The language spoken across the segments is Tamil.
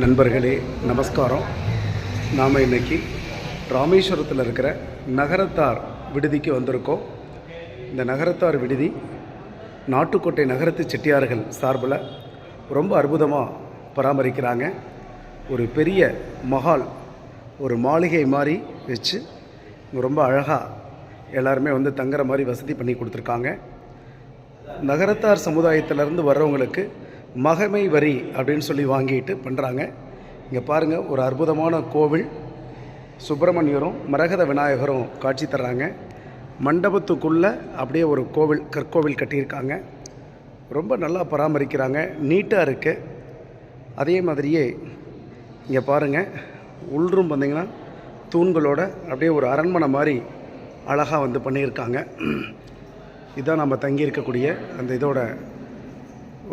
நண்பர்களே நமஸ்காரம். நாம் இன்னைக்கு ராமேஸ்வரத்தில் இருக்கிற நகரத்தார் விடுதிக்கு வந்திருக்கோம். இந்த நகரத்தார் விடுதி நாட்டுக்கோட்டை நகரத்து செட்டியார்கள் சார்பில் ரொம்ப அற்புதமாக பராமரிக்கிறாங்க. ஒரு பெரிய மஹால் ஒரு மாளிகை மாதிரி வச்சு ரொம்ப அழகாக எல்லாருமே வந்து தங்குற மாதிரி வசதி பண்ணி கொடுத்துருக்காங்க. நகரத்தார் சமுதாயத்திலேருந்து வர்றவங்களுக்கு மகமை வரி அப்படின்னு சொல்லி வாங்கிட்டு பண்ணுறாங்க இங்கே பாருங்கள் ஒரு அற்புதமான கோவில். சுப்பிரமணியரும் மரகத விநாயகரும் காட்சி தர்றாங்க. மண்டபத்துக்குள்ளே அப்படியே ஒரு கோவில் கற்கோவில் கட்டியிருக்காங்க. ரொம்ப நல்லா பராமரிக்கிறாங்க. நீட்டாக இருக்குது அதே மாதிரியே இங்கே பாருங்கள் உள்ரூம் பார்த்திங்கன்னா தூண்களோட அப்படியே ஒரு அரண்மனை மாதிரி அழகாக வந்து பண்ணியிருக்காங்க. இதுதான் நம்ம தங்கியிருக்கக்கூடிய அந்த இதோட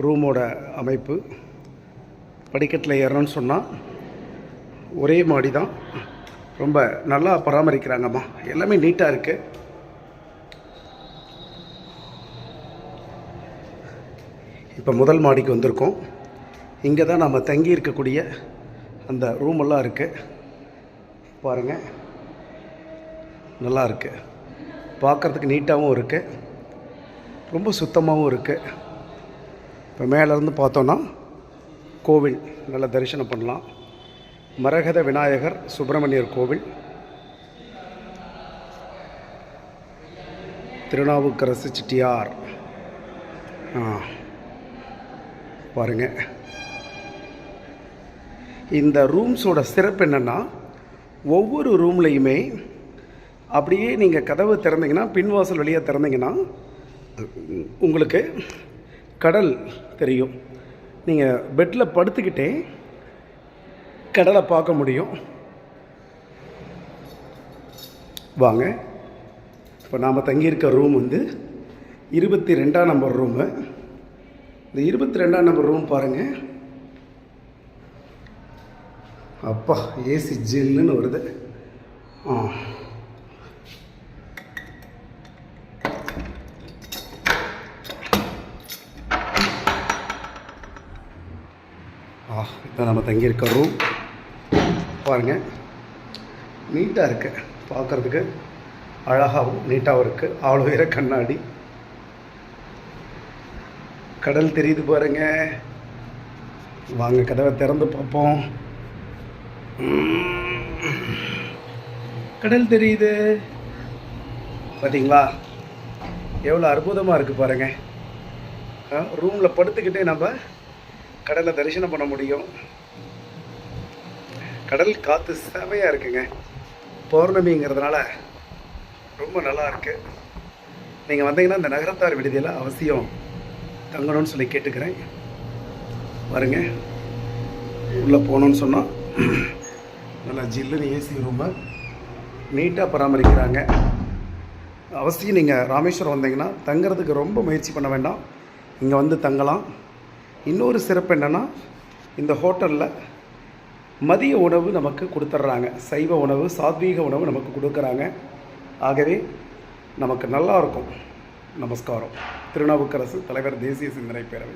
ரூமோட அமைப்பு. படிக்கட்டில் ஏறணும்னு சொன்னால் ஒரே மாடி தான் ரொம்ப நல்லா பராமரிக்கிறாங்கம்மா. எல்லாமே நீட்டாக இருக்குது இப்போ முதல் மாடிக்கு வந்திருக்கோம். இங்கே தான் நம்ம தங்கி இருக்கக்கூடிய அந்த ரூமெல்லாம் இருக்குது பாருங்கள் நல்லா இருக்குது பார்க்குறதுக்கு நீட்டாகவும் இருக்குது ரொம்ப சுத்தமாகவும் இருக்குது இப்போ மேலேருந்து பார்த்தோன்னா கோவில் நல்லா தரிசனம் பண்ணலாம். மரகத விநாயகர் சுப்பிரமணியர் கோவில். திருநாவுக்கரசு சிட்டியார். ஆ பாருங்க. இந்த ரூம்ஸோட சிறப்பு என்னென்னா ஒவ்வொரு ரூம்லேயுமே அப்படியே நீங்கள் கதவு திறந்தீங்கன்னா பின்வாசல் வழியாக திறந்தீங்கன்னா உங்களுக்கு கடல் தெரியும். நீங்கள் பெட்டில் படுத்துக்கிட்டே கடலை பார்க்க முடியும். வாங்க. இப்போ நாம் தங்கியிருக்க ரூம் வந்து இருபத்தி ரெண்டாம் நம்பர் ரூமு இந்த இருபத்தி ரெண்டாம் நம்பர் ரூம் பாருங்கள் அப்பா ஏசி ஜில்லுன்னு வருது. ஆ. ஆ இப்போ நம்ம தங்கியிருக்க ரூம் பாருங்கள் நீட்டாக இருக்குது பார்க்குறதுக்கு அழகாகவும் நீட்டாகவும் இருக்குது அவ்வளோ உயர கண்ணாடி. கடல் தெரியுது பாருங்க. வாங்க கதவை திறந்து பார்ப்போம். கடல் தெரியுது. பார்த்தீங்களா எவ்வளோ அற்புதமாக இருக்குது பாருங்கள் ரூமில் படுத்துக்கிட்டே நம்ம கடலை தரிசனம் பண்ண முடியும். கடல் காற்று சேவையாக இருக்குங்க. பௌர்ணமிங்கிறதுனால ரொம்ப நல்லா இருக்கு. நீங்கள் வந்தீங்கன்னா இந்த நகரத்தார் விடுதியில் அவசியம் தங்கணும்னு சொல்லி கேட்டுக்கிறேன். வருங்க உள்ளே போகணுன்னு சொன்னால் நல்லா ஜில்லுன்னு ஏசி ரூமை நீட்டாக பராமரிக்கிறாங்க. அவசியம் நீங்கள் ராமேஸ்வரம் வந்தீங்கன்னா தங்குறதுக்கு ரொம்ப முயற்சி பண்ண வேண்டாம். இங்கே வந்து தங்கலாம். இன்னொரு சிறப்பு என்னென்னா இந்த ஹோட்டலில் மதிய உணவு நமக்கு கொடுத்துட்றாங்க சைவ உணவு சாத்வீக உணவு நமக்கு கொடுக்குறாங்க. ஆகவே நமக்கு நல்லா இருக்கும். நமஸ்காரம். திருநாவுக்கரசு தலைவர் தேசிய சிந்தனை பேரவை.